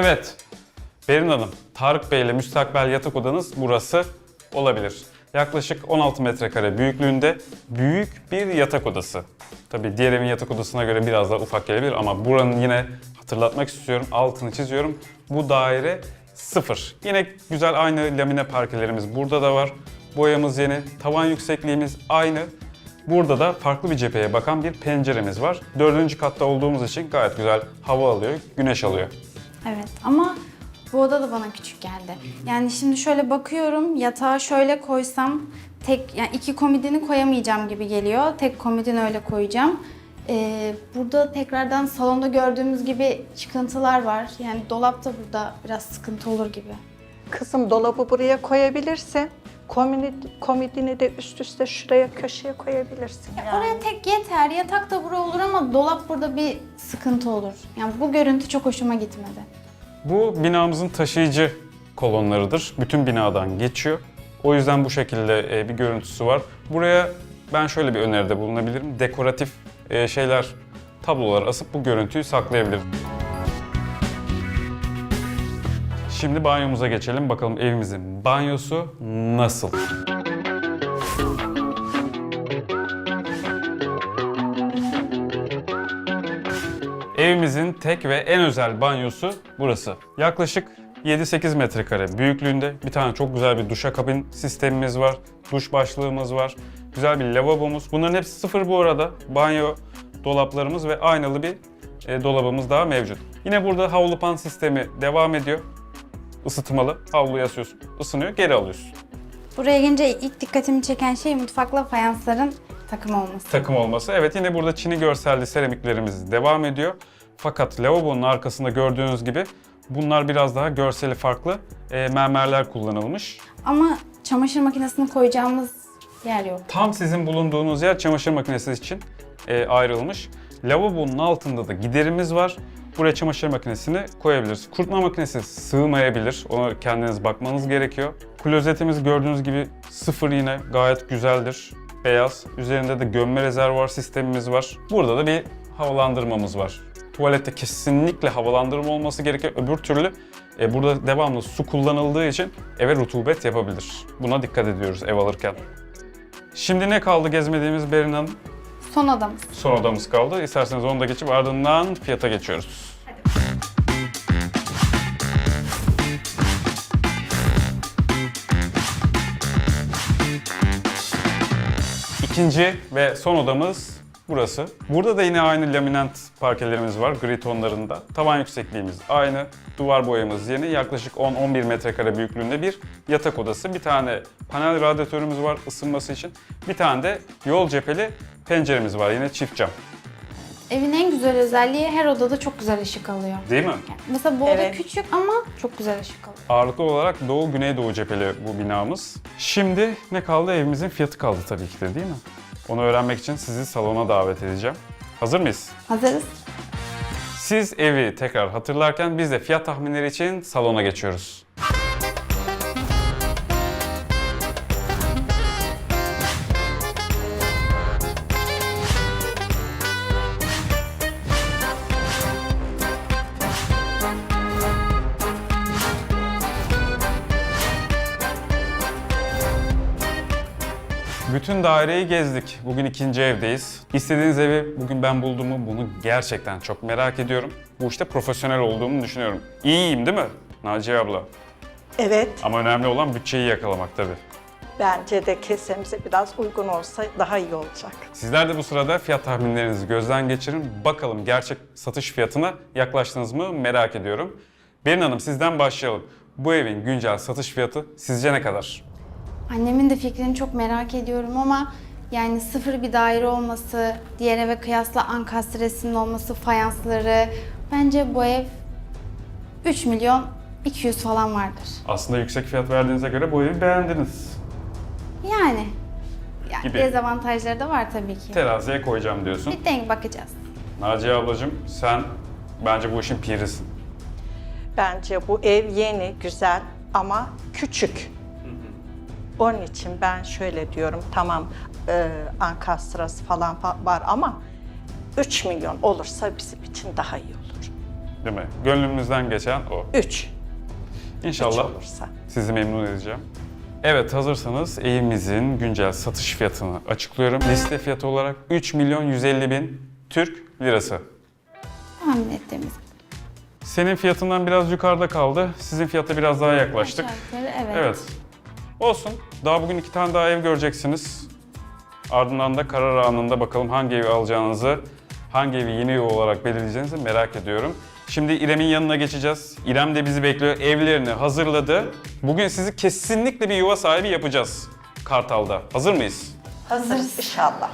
Evet, Berin Hanım, Tarık Bey ile müstakbel yatak odanız burası olabilir. Yaklaşık 16 metrekare büyüklüğünde büyük bir yatak odası. Tabii diğer evin yatak odasına göre biraz daha ufak gelebilir ama buranın yine hatırlatmak istiyorum, altını çiziyorum. Bu daire sıfır. Yine güzel aynı lamine parkelerimiz burada da var. Boyamız yeni, tavan yüksekliğimiz aynı. Burada da farklı bir cepheye bakan bir penceremiz var. Dördüncü katta olduğumuz için gayet güzel hava alıyor, güneş alıyor. Evet ama bu oda da bana küçük geldi. Yani şimdi şöyle bakıyorum yatağı şöyle koysam tek yani iki komodini koyamayacağım gibi geliyor. Tek komodin öyle koyacağım. Ee, burada tekrardan salonda gördüğümüz gibi çıkıntılar var. Yani dolap da burada biraz sıkıntı olur gibi. Kızım dolabı buraya koyabilirsin. Komini, komodini de üst üste şuraya köşeye koyabilirsin. Yani. Oraya tek yeter. Yatak da buraya olur ama dolap burada bir sıkıntı olur. Yani bu görüntü çok hoşuma gitmedi. Bu binamızın taşıyıcı kolonlarıdır. Bütün binadan geçiyor. O yüzden bu şekilde e, bir görüntüsü var. Buraya ben şöyle bir öneride bulunabilirim. Dekoratif e, şeyler, tablolar asıp bu görüntüyü saklayabilirim. Şimdi banyomuza geçelim. Bakalım evimizin banyosu nasıl? Evimizin tek ve en özel banyosu burası. Yaklaşık 7-8 metrekare büyüklüğünde bir tane çok güzel bir duşakabin sistemimiz var. Duş başlığımız var. Güzel bir lavabomuz. Bunların hepsi sıfır bu arada. Banyo dolaplarımız ve aynalı bir e, dolabımız daha mevcut. Yine burada havlu pan sistemi devam ediyor. Isıtmalı. Havluyu asıyorsun, ısınıyor, geri alıyorsun. Buraya gelince ilk dikkatimi çeken şey mutfakla fayansların takım olması. takım olması. Evet yine burada çini görselli seramiklerimiz devam ediyor. Fakat lavabonun arkasında gördüğünüz gibi bunlar biraz daha görseli farklı e, mermerler kullanılmış. Ama çamaşır makinesini koyacağımız yer yok. Tam sizin bulunduğunuz yer çamaşır makinesi için e, ayrılmış. Lavabonun altında da giderimiz var. Buraya çamaşır makinesini koyabiliriz. Kurutma makinesi sığmayabilir. Ona kendiniz bakmanız gerekiyor. Klozetimiz gördüğünüz gibi sıfır yine gayet güzeldir. Beyaz. Üzerinde de gömme rezervuar sistemimiz var. Burada da bir havalandırmamız var. Tuvalette kesinlikle havalandırma olması gerekiyor. Öbür türlü e, burada devamlı su kullanıldığı için eve rutubet yapabilir. Buna dikkat ediyoruz ev alırken. Şimdi ne kaldı gezmediğimiz Berin Hanım? Son odamız. Son odamız kaldı. İsterseniz onu da geçip ardından fiyata geçiyoruz. İkinci ve son odamız burası. Burada da yine aynı laminant parkelerimiz var gri tonlarında. Tavan yüksekliğimiz aynı. Duvar boyamız yeni. Yaklaşık 10-11 metrekare büyüklüğünde bir yatak odası. Bir tane panel radyatörümüz var ısınması için. Bir tane de yol cepheli penceremiz var yine çift cam. Evin en güzel özelliği her odada çok güzel ışık alıyor. Değil mi? Yani mesela bu oda Evet. küçük ama çok güzel ışık alıyor. Ağırlıklı olarak doğu güneydoğu cepheli bu binamız. Şimdi ne kaldı? Evimizin fiyatı kaldı tabii ki de değil mi? Onu öğrenmek için sizi salona davet edeceğim. Hazır mıyız? Hazırız. Siz evi tekrar hatırlarken biz de fiyat tahminleri için salona geçiyoruz. Bütün daireyi gezdik. Bugün ikinci evdeyiz. İstediğiniz evi bugün ben buldum mu bunu gerçekten çok merak ediyorum. Bu işte profesyonel olduğumu düşünüyorum. İyiyim değil mi Naciye abla? Evet, Ama önemli olan bütçeyi yakalamak tabii. bence de kesemize biraz uygun olsa daha iyi olacak. Sizler de bu sırada fiyat tahminlerinizi gözden geçirin. Bakalım gerçek satış fiyatına yaklaştınız mı merak ediyorum. Berin Hanım sizden başlayalım. Bu evin güncel satış fiyatı sizce ne kadar? Annemin de fikrini çok merak ediyorum ama yani sıfır bir daire olması, diğer eve kıyasla ankastresinin olması, fayansları bence bu ev 3 milyon 200 falan vardır. Aslında yüksek fiyat verdiğinize göre bu evi beğendiniz. Yani. Yani Gibi. dezavantajları da var tabii ki. Teraziye koyacağım diyorsun. Bir denk bakacağız. Naciye ablacığım sen bence bu işin pirisin. Bence bu ev yeni, güzel ama küçük. Onun için ben şöyle diyorum, tamam e, ankastrası falan fa- var ama 3 milyon olursa bizim için daha iyi olur. Değil mi? Gönlümüzden geçen o. 3. İnşallah olursa. sizi memnun edeceğim. Evet hazırsanız evimizin güncel satış fiyatını açıklıyorum. Liste fiyatı olarak 3 milyon 150 bin Türk lirası. Tahmin ettiğimiz. Senin fiyatından biraz yukarıda kaldı. Sizin fiyata biraz daha yaklaştık. Aşağı yukarı, evet. Evet. Olsun. Daha bugün iki tane daha ev göreceksiniz. Ardından da karar anında bakalım hangi evi alacağınızı, hangi evi yeni ev olarak belirleyeceğinizi merak ediyorum. Şimdi İrem'in yanına geçeceğiz. İrem de bizi bekliyor. Evlerini hazırladı. Bugün sizi kesinlikle bir yuva sahibi yapacağız Kartal'da. Hazır mıyız? Hazırız inşallah.